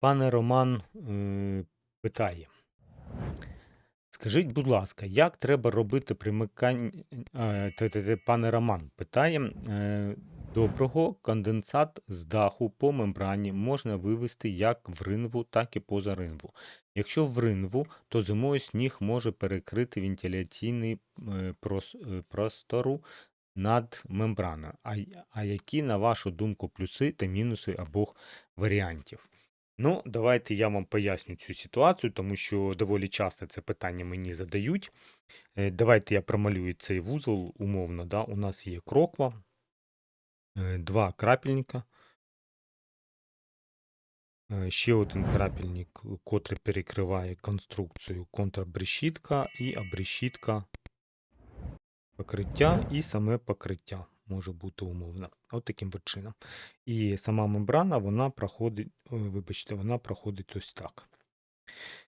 Пане Роман е, питає: Скажіть, будь ласка, як треба робити примикання. е, Пане Роман питає: е, Доброго конденсат з даху по мембрані можна вивести як в ринву, так і поза ринву. Якщо в ринву, то зимою сніг може перекрити вентиляційний прос- простору над мембраною. А, які, на вашу думку, плюси та мінуси обох варіантів? Ну, давайте я вам поясню цю ситуацію, тому що доволі часто це питання мені задають. Е, Давайте я промалюю цей вузол умовно. Да? У нас є кроква, е, два крапельника, е, ще один крапельник, котрий перекриває конструкцію контрабрешітка і обрешітка покриття, і саме покриття може бути умовно. От таким от чином. І сама мембрана, вона проходить, вибачте, вона проходить ось так.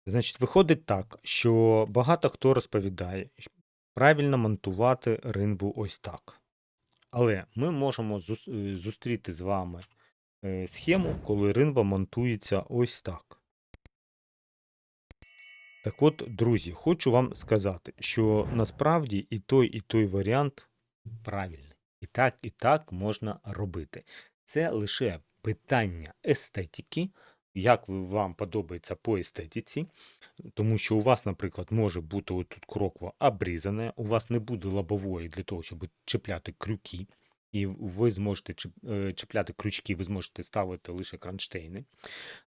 Значить, виходить так, що багато хто розповідає, правильно монтувати ринву ось так. Але ми можемо е, зустріти з вами е, схему, коли ринва монтується ось так. Так от, друзі, хочу вам сказати, що насправді і той, і той варіант правильний. І так, і так можна робити. Це лише питання естетики, як вам подобається по естетиці, тому що у вас, наприклад, може бути отут кроква обрізана, у вас не буде лобової для того, щоб чіпляти крюки, і ви зможете е, чіпляти крючки, ви зможете ставити лише кронштейни.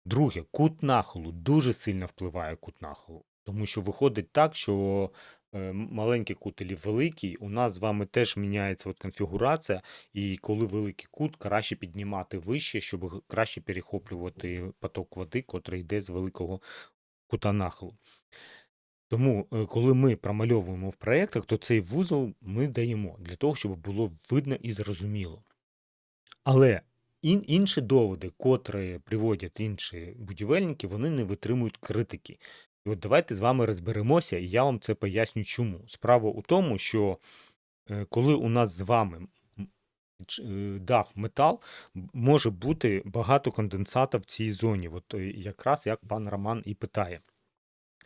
Друге, кут нахилу дуже сильно впливає кут нахилу, тому що виходить так, що маленький кут і великий, у нас з вами теж міняється от конфігурація, і коли великий кут, краще піднімати вище, щоб краще перехоплювати поток води, котрий йде з великого кута нахилу. Тому, е, коли ми промальовуємо в проєктах, то цей вузол ми даємо для того, щоб було видно і зрозуміло. Але ін, інші доводи, котрі приводять інші будівельники, вони не витримують критики. І от давайте з вами розберемося, і я вам це поясню чому. Справа у тому, що е, коли у нас з вами е, дах метал, може бути багато конденсата в цій зоні. От е, якраз як пан Роман і питає.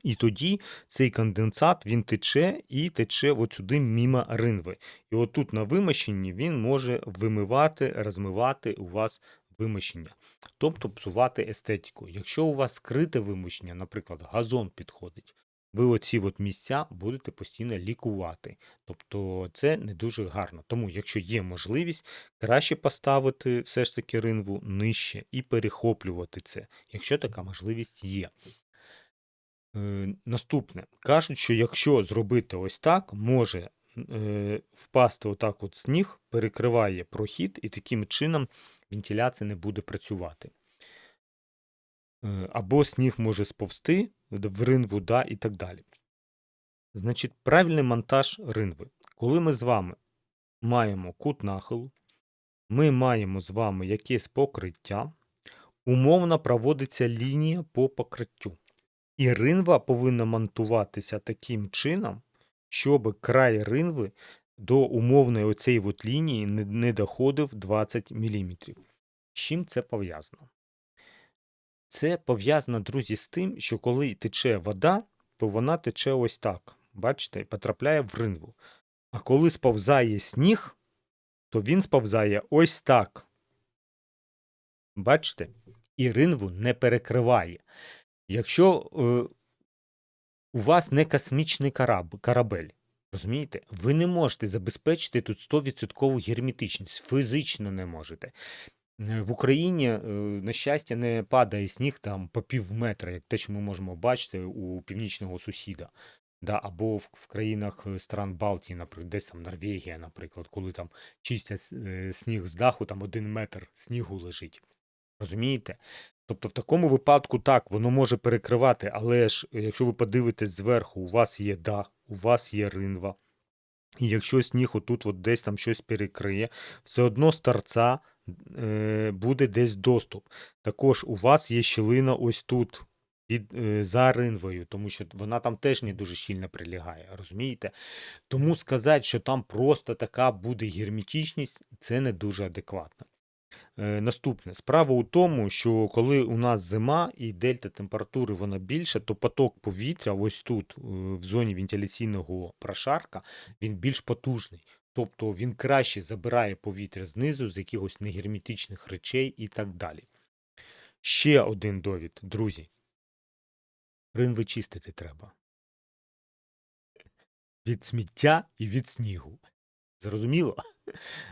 І тоді цей конденсат він тече і тече от сюди мімо ринви. І отут на вимощенні він може вимивати, розмивати у вас вимощення, тобто псувати естетику. Якщо у вас скрите вимощення, наприклад, газон підходить, ви оці от місця будете постійно лікувати. Тобто це не дуже гарно. Тому, якщо є можливість, краще поставити все ж таки ринву нижче і перехоплювати це, якщо така можливість є. Е, наступне. Кажуть, що якщо зробити ось так, може е, впасти отак от сніг, перекриває прохід, і таким чином вентиляція не буде працювати. Е, або сніг може сповзти в ринву, да, і так далі. Значить, правильний монтаж ринви. Коли ми з вами маємо кут нахилу, ми маємо з вами якесь покриття, умовно проводиться лінія по покриттю. І ринва повинна монтуватися таким чином, щоб край ринви до умовної оцеї от лінії не, доходив 20 мм. З чим це пов'язано? Це пов'язано, друзі, з тим, що коли тече вода, то вона тече ось так. Бачите, потрапляє в ринву. А коли сповзає сніг, то він сповзає ось так. Бачите? І ринву не перекриває. Якщо е, у вас не космічний кораб, корабель, розумієте, ви не можете забезпечити тут 100% герметичність, фізично не можете. Е, В Україні, е, на щастя, не падає сніг там по пів метра, як те, що ми можемо бачити у північного сусіда. Да, або в, в країнах е, стран Балтії, наприклад, десь там Норвегія, наприклад, коли там чистять сніг з даху, там один метр снігу лежить. Розумієте? Тобто в такому випадку так, воно може перекривати, але ж е, якщо ви подивитесь зверху, у вас є дах, у вас є ринва. І якщо сніг отут от десь там щось перекриє, все одно з торця е, буде десь доступ. Також у вас є щілина ось тут. Під, е, за ринвою, тому що вона там теж не дуже щільно прилягає, розумієте? Тому сказати, що там просто така буде герметичність, це не дуже адекватно. Е, Наступне. Справа у тому, що коли у нас зима і дельта температури вона більша, то поток повітря ось тут, е, в зоні вентиляційного прошарка, він більш потужний. Тобто він краще забирає повітря знизу з якихось негерметичних речей і так далі. Ще один довід, друзі. Рин вичистити треба. Від сміття і від снігу. Зрозуміло?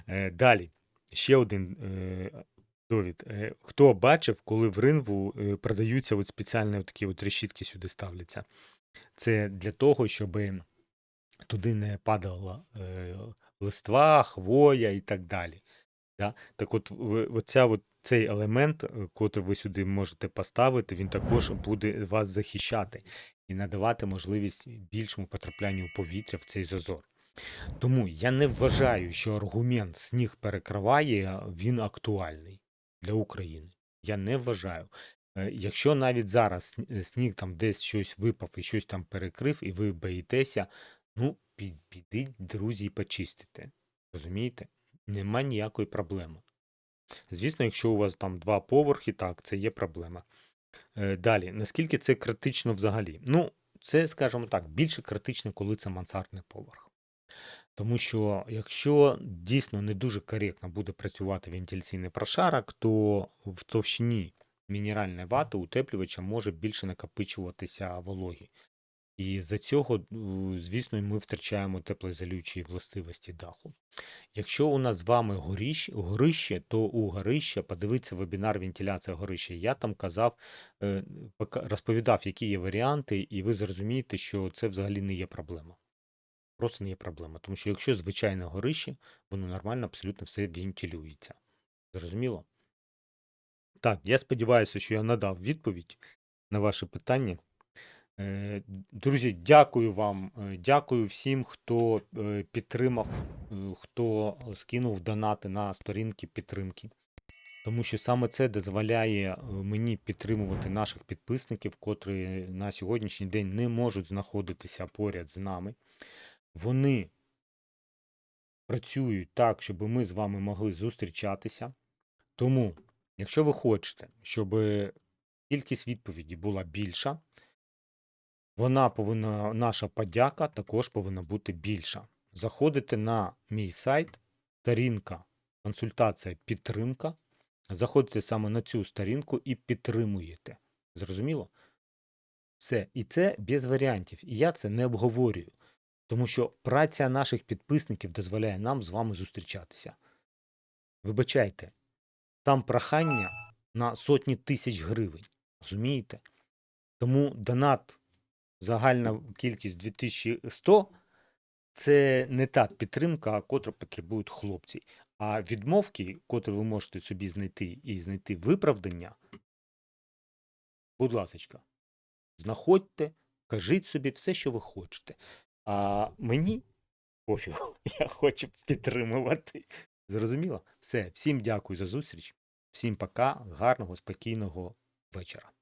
Е, Далі. Ще один е, довід. Е, Хто бачив, коли в ринву е, продаються от спеціальні от такі от решітки сюди ставляться. Це для того, щоб туди не падала листва, хвоя і так далі. Да? Так от, оця, от цей елемент, котрий ви сюди можете поставити, він також буде вас захищати і надавати можливість більшому потраплянню повітря в цей зазор. Тому я не вважаю, що аргумент сніг перекриває, він актуальний для України. Я не вважаю. Е, Якщо навіть зараз сніг там десь щось випав і щось там перекрив, і ви боїтеся, ну, під- підіть, друзі, і почистите. Розумієте? Нема ніякої проблеми. Звісно, якщо у вас там два поверхи, так, це є проблема. Е, Далі, наскільки це критично взагалі? Ну, це, скажімо так, більше критично, коли це мансардний поверх. Тому що якщо дійсно не дуже коректно буде працювати вентиляційний прошарок, то в товщині мінеральної вати утеплювача може більше накопичуватися вологі. І з-за цього, звісно, ми втрачаємо теплоізолюючі властивості даху. Якщо у нас з вами горище, то у горища, подивіться вебінар вентиляція горища. Я там казав, е, розповідав, які є варіанти, і ви зрозумієте, що це взагалі не є проблема. Просто не є проблема. Тому що якщо звичайне горище, воно нормально абсолютно все вентилюється. Зрозуміло? Так, я сподіваюся, що я надав відповідь на ваше питання. Е, Друзі, дякую вам. е, Дякую всім, хто е, підтримав, хто скинув донати на сторінки підтримки. Тому що саме це дозволяє мені підтримувати наших підписників, котрі на сьогоднішній день не можуть знаходитися поряд з нами. Вони працюють так, щоб ми з вами могли зустрічатися. Тому, якщо ви хочете, щоб кількість відповіді була більша, вона повинна, наша подяка також повинна бути більша. Заходите на мій сайт, сторінка, консультація, підтримка. Заходите саме на цю сторінку і підтримуєте. Зрозуміло? Все. І це без варіантів. І я це не обговорюю. Тому що праця наших підписників дозволяє нам з вами зустрічатися. Вибачайте, там прохання на сотні тисяч гривень. Розумієте? Тому донат, загальна кількість 2100 це не та підтримка, котру потребують хлопці. А відмовки, котрі ви можете собі знайти і знайти виправдання, будь ласочка, знаходьте, кажіть собі все, що ви хочете. А мені пофігу, я хочу підтримувати. Зрозуміло? Все, всім дякую за зустріч, всім пока, гарного, спокійного вечора.